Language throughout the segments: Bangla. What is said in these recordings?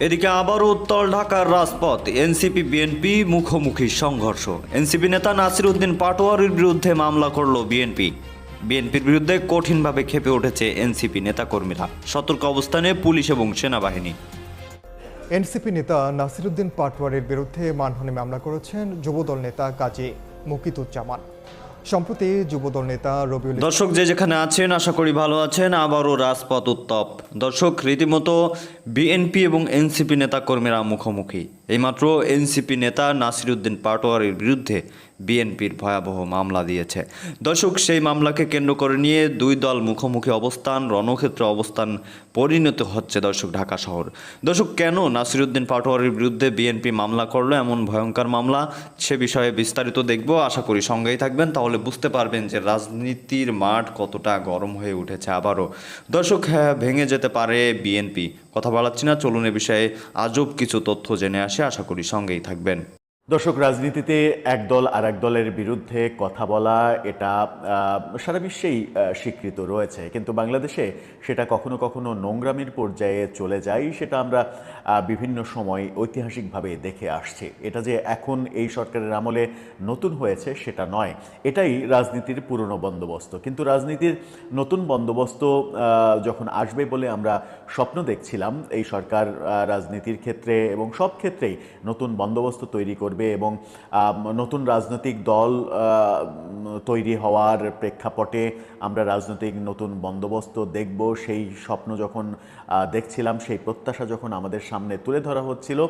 এদিকে আবারও উত্তর ঢাকার রাজপথ। এনসিপি, বিএনপি মুখোমুখি সংঘর্ষ। এনসিপি নেতা নাসির উদ্দিন পাটোয়ারির বিরুদ্ধে মামলা করল বিএনপি। বিএনপির বিরুদ্ধে কঠিনভাবে খেপে উঠেছে এনসিপি নেতাকর্মীরা। সতর্ক অবস্থানে পুলিশ এবং সেনাবাহিনী। এনসিপি নেতা নাসিরুদ্দিন পাটওয়ারির বিরুদ্ধে মানহানি মামলা করেছেন যুবদল নেতা কাজী মুকিতুজ্জামান সম্প্রতি যুবদল নেতা রবিউল দর্শক যে যেখানে আছেন, আশা করি ভালো আছেন। আবারও রাজপথ উত্তপ দর্শক, রীতিমতো বিএনপি এবং এনসিপি নেতাকর্মীরা মুখোমুখি। এইমাত্র এনসিপি নেতা নাসিরুদ্দিন পাটোয়ারির বিরুদ্ধে বিএনপির ভয়াবহ মামলা দিয়েছে। দর্শক, সেই মামলাকে কেন্দ্র করে নিয়ে দুই দল মুখোমুখি অবস্থান, রণক্ষেত্রে অবস্থান পরিণত হচ্ছে দর্শক, ঢাকা শহর। দর্শক, কেন নাসিরুদ্দিন পাটোয়ারির বিরুদ্ধে বিএনপি মামলা করল? এমন ভয়ঙ্কর মামলা, সে বিষয়ে বিস্তারিত দেখব। আশা করি সঙ্গেই থাকবেন। তাহলে বুঝতে পারবেন যে রাজনীতির মাঠ কতটা গরম হয়ে উঠেছে আবারও। দর্শক হ্যাঁ ভেঙে যেতে পারে বিএনপি। কথা বলাচ্ছি না, চলুন এ বিষয়ে আজব কিছু তথ্য জেনে আসে। আশা করি সঙ্গেই থাকবেন। দর্শক, রাজনীতিতে এক দল আর এক দলের বিরুদ্ধে কথা বলা এটা সারা বিশ্বেই স্বীকৃত রয়েছে। কিন্তু বাংলাদেশে সেটা কখনো কখনো নোংরামির পর্যায়ে চলে যায়, সেটা আমরা বিভিন্ন সময় ঐতিহাসিকভাবে দেখে আসছি। এটা যে এখন এই সরকারের আমলে নতুন হয়েছে, সেটা নয়। এটাই রাজনীতির পুরনো বন্দোবস্ত। কিন্তু রাজনীতির নতুন বন্দোবস্ত যখন আসবে বলে আমরা স্বপ্ন দেখছিলাম, এই সরকার রাজনীতির ক্ষেত্রে এবং সব ক্ষেত্রেই নতুন বন্দোবস্ত তৈরি করবে এবং নতুন রাজনৈতিক দল তৈরি হওয়ার প্রেক্ষাপটে আমরা রাজনৈতিক নতুন বন্দোবস্ত দেখব। সেই স্বপ্ন যখন দেখছিলাম, সেই প্রত্যাশা যখন আমাদের সামনে তুলে ধরা হচ্ছিল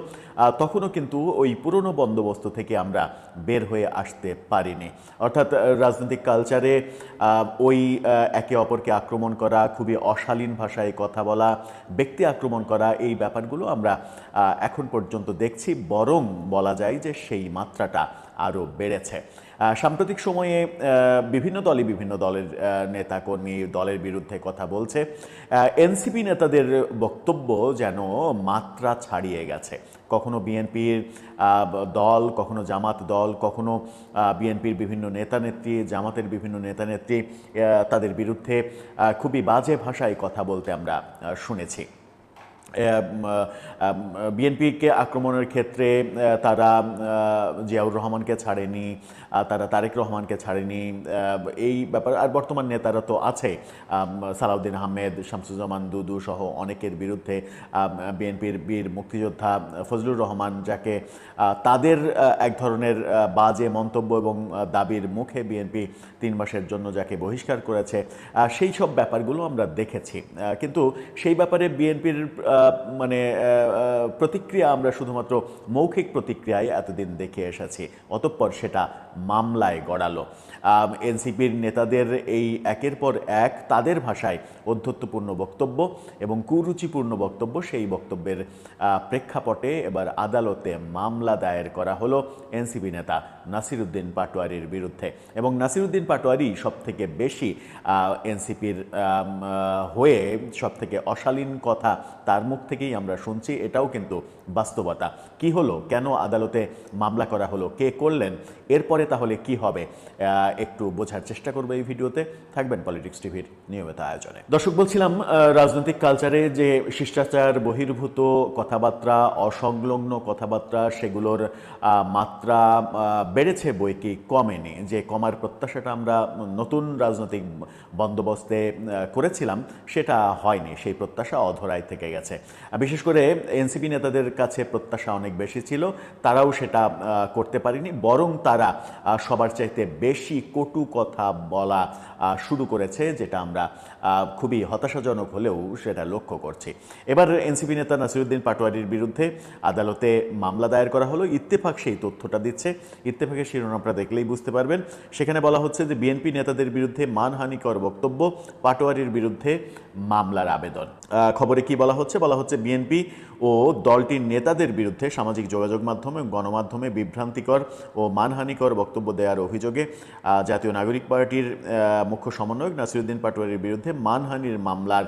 তখনও কিন্তু ওই পুরনো বন্দোবস্ত থেকে আমরা বের হয়ে আসতে পারিনি। অর্থাৎ রাজনৈতিক কালচারে ওই একে অপরকে আক্রমণ করা, খুবই অশালীন ভাষায় কথা বলা, ব্যক্তি আক্রমণ করা, এই ব্যাপারগুলো আমরা এখন পর্যন্ত দেখছি। বরং বলা যায় যে সেই মাত্রাটা আরও বেড়েছে। সাম্প্রতিক সময়ে বিভিন্ন দলই বিভিন্ন দলের নেতাকর্মী দলের বিরুদ্ধে কথা বলছে। এনসিপি নেতাদের বক্তব্য যেন মাত্রা ছাড়িয়ে গেছে। কখনো বিএনপির দল, কখনো জামাত দল, কখনো বিএনপির বিভিন্ন নেতানেত্রী, জামাতের বিভিন্ন নেতানেত্রী তাদের বিরুদ্ধে খুবই বাজে ভাষায় কথা বলতে আমরা শুনেছি। বিএনপিকে আক্রমণের ক্ষেত্রে তারা জিয়াউর রহমানকে ছাড়েনি তারা তারেক রহমানকে ছাড়েনি এই ব্যাপার, আর বর্তমান নেতারা তো আছে সালাউদ্দিন আহমেদ, শামসুজ্জামান দুদু সহ অনেকের বিরুদ্ধে বিএনপির বীর মুক্তিযোদ্ধা ফজলুর রহমান যাকে তাদের এক ধরনের বাজে মন্তব্য এবং দাবির মুখে বিএনপি তিন মাসের জন্য যাকে বহিষ্কার করেছে সেই সব ব্যাপারগুলো আমরা দেখেছি কিন্তু সেই ব্যাপারে বিএনপির মানে প্রতিক্রিয়া আমরা শুধুমাত্র মৌখিক প্রতিক্রিয়ায় এতদিন দেখে এসেছি, অতঃপর সেটা মামলায় গড়ালো। এনসিপির নেতাদের এই একের পর এক তাদের ভাষায় অধ্যত্বপূর্ণ বক্তব্য এবং কুরুচিপূর্ণ বক্তব্য সেই বক্তব্যের প্রেক্ষাপটে এবার আদালতে মামলা দায়ের করা হলো এনসিপি নেতা নাসিরুদ্দিন পাটোয়ারির বিরুদ্ধে। এবং নাসিরুদ্দিন পাটোয়ারি সবথেকে বেশি এনসিপির হয়ে সব থেকে অশালীন কথা তার মুখ থেকেই আমরা শুনছি, এটাও কিন্তু বাস্তবতা। কি হলো? কেন আদালতে মামলা করা হলো? কে করলেন? এরপরে তাহলে কি হবে? একটু বোঝার চেষ্টা করব এই ভিডিওতে। থাকবেন পলিটিক্স টিভির নিয়মিত আয়োজনে। দর্শক, বলছিলাম রাজনৈতিক কালচারে যে শিষ্টাচার, বহির্ভূত কথাবার্তা, অসংলগ্ন কথাবার্তা, সেগুলোর মাত্রা বেড়েছে বই কি কমেনি? যে কমার প্রত্যাশাটা আমরা নতুন রাজনৈতিক বন্দোবস্তে করেছিলাম, সেটা হয়নি। সেই প্রত্যাশা অধরায় থেকে গেছে। আর বিশেষ করে এনসিপি নেতাদের কাছে প্রত্যাশা অনেক বেশি ছিল, তারাও সেটা করতে পারেনি। বরং তারা সবার চাইতে বেশি কটু কথা বলা শুরু করেছে, যেটা আমরা খুবই হতাশাজনক হলেও সেটা লক্ষ্য করছি। এবার এনসিপি নেতা নাসিরুদ্দিন পাটোয়ারির বিরুদ্ধে আদালতে মামলা দায়ের করা হলো। ইত্তেফাক সেই তথ্যটা দিচ্ছে। ইত্তেফাকের শিরোনামটা দেখলেই বুঝতে পারবেন। সেখানে বলা হচ্ছে যে, বিএনপি নেতাদের বিরুদ্ধে মানহানিকর বক্তব্য, পাটোয়ারির বিরুদ্ধে মামলার আবেদন। খবরে কি বলা হচ্ছে? বলা হচ্ছে বিএনপি ও দলটির নেতাদের বিরুদ্ধে সামাজিক যোগাযোগ মাধ্যমে গণমাধ্যমে বিভ্রান্তিকর ও মানহানিকর বক্তব্য দেওয়ার অভিযোগে জাতীয় নাগরিক পার্টির মুখ্য সমন্বয়ক নাসিরুদ্দিন পাটোয়ারির বিরুদ্ধে মানহানির মামলার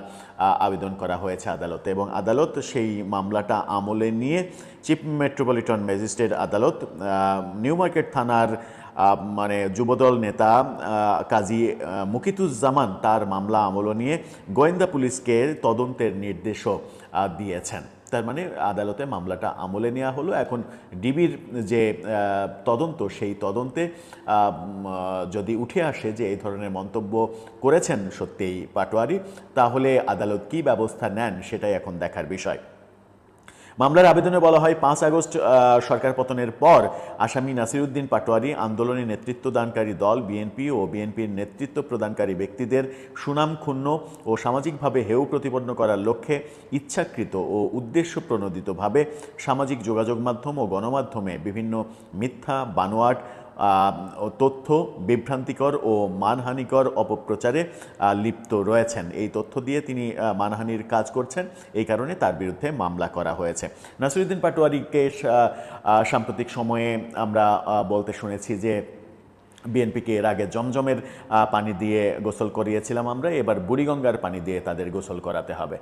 আবেদন করা হয়েছে আদালতে এবং আদালত সেই মামলাটা আমলে নিয়ে চিফ মেট্রোপলিটন ম্যাজিস্ট্রেট আদালত নিউ মার্কেট থানার মানে যুবদল নেতা কাজী মুকিতুজ্জামান তার মামলা আমল নিয়ে গোয়েন্দা পুলিশকে তদন্তের নির্দেশও দিয়েছেন। তার মানে আদালতে মামলাটা আমলে নেওয়া হলো। এখন ডিবির যে তদন্ত, সেই তদন্তে যদি উঠে আসে যে এই ধরনের মন্তব্য করেছেন সত্যিই পাটোয়ারি, তাহলে আদালত কী ব্যবস্থা নেন সেটাই এখন দেখার বিষয়। মামলার আবেদনে বলা হয়, পাঁচ আগস্ট সরকার পতনের পর আসামি নাসিরুদ্দিন পাটোয়ারি আন্দোলনে নেতৃত্ব দানকারী দল বিএনপি ও বিএনপির নেতৃত্ব প্রদানকারী ব্যক্তিদের সুনাম ক্ষুণ্ণ ও সামাজিকভাবে হেউ প্রতিপন্ন করার লক্ষ্যে ইচ্ছাকৃত ও উদ্দেশ্য প্রণোদিতভাবে সামাজিক যোগাযোগ মাধ্যম ও গণমাধ্যমে বিভিন্ন মিথ্যা, বানোয়াট তথ্য বিভ্রান্তিকর ও মানহানিকর অপপ্রচারে লিপ্ত রয়েছেন। এই তথ্য দিয়ে তিনি মানহানির কাজ করছেন। এই কারণে তার বিরুদ্ধে মামলা করা হয়েছে। নাসিরুদ্দিন পাটোয়ারিকে সাম্প্রতিক সময়ে আমরা বলতে শুনেছি যে বিএনপিকে এর আগে জমজমের পানি দিয়ে গোসল করিয়েছিলাম আমরা এবার বুড়িগঙ্গার পানি দিয়ে তাদের গোসল করাতে হবে।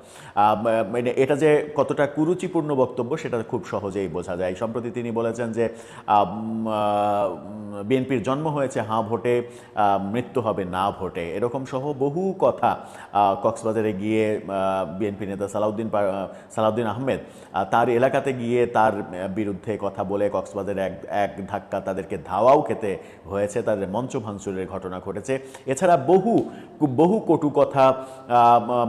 মানে এটা যে কতটা কুরুচিপূর্ণ বক্তব্য সেটা খুব সহজেই বোঝা যায়। সম্প্রতি তিনি বলেছেন যে বিএনপির জন্ম হয়েছে হাঁ ভোটে মৃত্যু হবে না ভোটে। এরকম সহ বহু কথা কক্সবাজারে গিয়ে বিএনপি নেতা সালাউদ্দিন সালাউদ্দিন আহমেদ আহ, তার এলাকাতে গিয়ে তার বিরুদ্ধে কথা বলে কক্সবাজারে এক এক ধাক্কা তাদেরকে ধাওয়াও খেতে হয়েছে। তাদের মঞ্চ ভাঙচুরের ঘটনা ঘটেছে। এছাড়া বহু বহু কটু কথা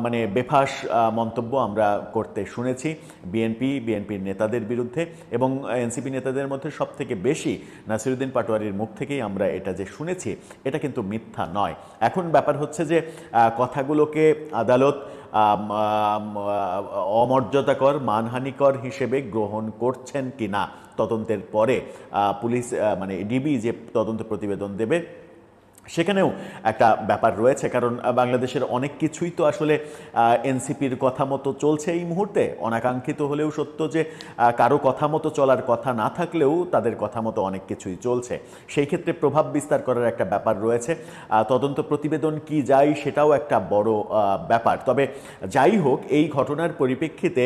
মানে বেফাস মন্তব্য আমরা করতে শুনেছি বিএনপি, বিএনপির নেতাদের বিরুদ্ধে এবং এনসিপি নেতাদের মধ্যে সব থেকে বেশি নাসিরুদ্দিন পাটোয়ারির মুখ থেকেই আমরা এটা যে শুনেছি, এটা কিন্তু মিথ্যা নয়। এখন ব্যাপার হচ্ছে যে কথাগুলোকে আদালত অমর্যাদাকর, মানহানিকর হিসেবে গ্রহণ করছেন কি না তদন্তের পরে পুলিশ মানে ডিবি যে তদন্ত প্রতিবেদন দেবে সেখানেও একটা ব্যাপার রয়েছে, কারণ বাংলাদেশের অনেক কিছুই তো আসলে এনসিপির কথা মতো চলছে এই মুহূর্তে। অনাকাঙ্ক্ষিত হলেও সত্য যে কারও কথা মতো চলার কথা না থাকলেও তাদের কথা মতো অনেক কিছুই চলছে। সেই ক্ষেত্রে প্রভাব বিস্তার করার একটা ব্যাপার রয়েছে। তদন্ত প্রতিবেদন কি যায় সেটাও একটা বড় ব্যাপার। তবে যাই হোক, এই ঘটনার পরিপ্রেক্ষিতে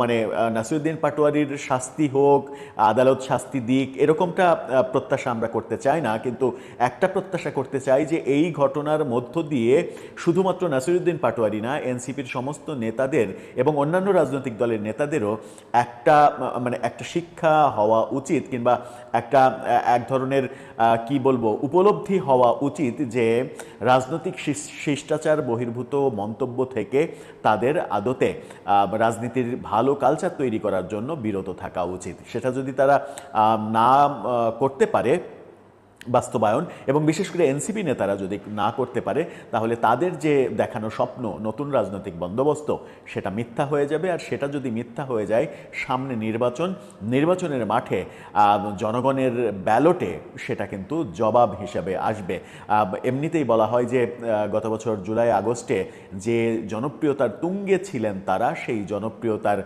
মানে নাসিরুদ্দিন পাটোয়ারির শাস্তি হোক, আদালত শাস্তি দিক, এরকমটা প্রত্যাশা আমরা করতে চাই না। কিন্তু একটা প্রত্যাশা করতে চাই যে এই ঘটনার মধ্য দিয়ে শুধুমাত্র নাসিরুদ্দিন পাটোয়ারি না, এনসিপির সমস্ত নেতাদের এবং অন্যান্য রাজনৈতিক দলের নেতাদেরও একটা মানে একটা শিক্ষা হওয়া উচিত কিংবা একটা, এক ধরনের কি বলব, উপলব্ধি হওয়া উচিত যে রাজনৈতিক শিষ্টাচার বহির্ভূত মন্তব্য থেকে তাদের আদতে রাজনীতির ভালো কালচার তৈরি করার জন্য বিরত থাকা উচিত। সেটা যদি তারা না করতে পারে বাস্তবায়ন এবং বিশেষ করে এনসিপি নেতারা যদি না করতে পারে তাহলে তাদের যে দেখানো স্বপ্ন নতুন রাজনৈতিক বন্দোবস্ত সেটা মিথ্যা হয়ে যাবে। আর সেটা যদি মিথ্যা হয়ে যায় সামনে নির্বাচন নির্বাচনের মাঠে জনগণের ব্যালটে সেটা কিন্তু জবাব হিসাবে আসবে। এমনিতেই বলা হয় যে গত বছর জুলাই আগস্টে যে জনপ্রিয়তার তুঙ্গে ছিলেন তারা সেই জনপ্রিয়তার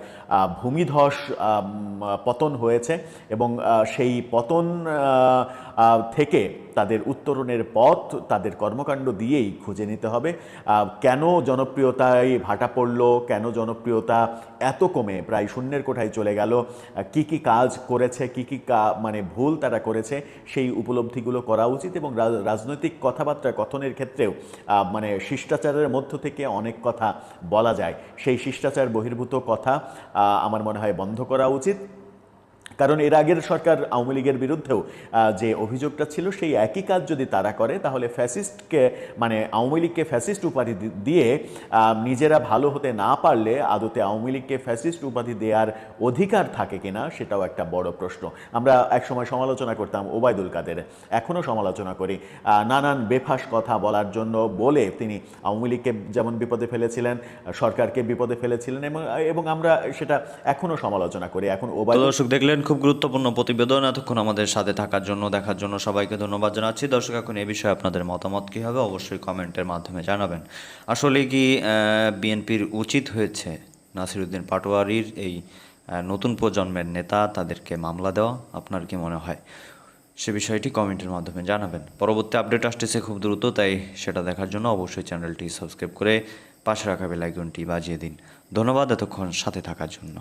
ভূমিধস পতন হয়েছে এবং সেই পতন আহ, থেকে তাদের উত্তরণের পথ, তাদের কর্মকাণ্ড দিয়েই খুঁজে নিতে হবে। কেন জনপ্রিয়তায় ভাটা পড়ল? কেন জনপ্রিয়তা এত কমে? প্রায় শূন্যের কোঠায় চলে গেল। কি কি কাজ করেছে? কি কি মানে ভুল তারা করেছে? সেই উপলব্ধিগুলো করা উচিত এবং রাজ- রাজনৈতিক কথাবার্তা কথনের ক্ষেত্রেও মানে শিষ্টাচারের মধ্য থেকে অনেক কথা বলা যায়। সেই শিষ্টাচার বহির্ভূত কথা আমার মনে হয় বন্ধ করা উচিত। কারণ এর আগের সরকার আওয়ামী লীগের বিরুদ্ধেও যে অভিযোগটা ছিল সেই একই কাজ যদি তারা করে তাহলে ফ্যাসিস্টকে মানে আওয়ামী লীগকে ফ্যাসিস্ট উপাধি দিয়ে নিজেরা ভালো হতে না পারলে আদতে আওয়ামী লীগকে ফ্যাসিস্ট উপাধি দেওয়ার অধিকার থাকে কিনা সেটাও একটা বড় প্রশ্ন। আমরা একসময় সমালোচনা করতাম ওবায়দুল কাদের এখনও সমালোচনা করি। নানান বেফাস কথা বলার জন্য বলে তিনি আওয়ামী লীগকে যেমন বিপদে ফেলেছিলেন সরকারকে বিপদে ফেলেছিলেন এবং এবং আমরা সেটা এখনও সমালোচনা করি। এখন ওবায়দুল দর্শক দেখলেন খুব গুরুত্বপূর্ণ প্রতিবেদন এতক্ষণ আমাদের সাথে থাকার জন্য, দেখার জন্য সবাইকে ধন্যবাদ জানাচ্ছি। দর্শক, এখন এ বিষয়ে আপনাদের মতামত কী হবে অবশ্যই কমেন্টের মাধ্যমে জানাবেন। আসলে কি বিএনপির উচিত হয়েছে নাসিরুদ্দিন পাটোয়ারির এই নতুন প্রজন্মের নেতা তাদেরকে মামলা দেওয়া? আপনার কি মনে হয়? সে বিষয়টি কমেন্টের মাধ্যমে জানাবেন। পরবর্তী আপডেট আসতেছে খুব দ্রুত, তাই সেটা দেখার জন্য অবশ্যই চ্যানেলটি সাবস্ক্রাইব করে পাশে রাখা বেলাইকনটি বাজিয়ে দিন। ধন্যবাদ, এতক্ষণ সাথে থাকার জন্য।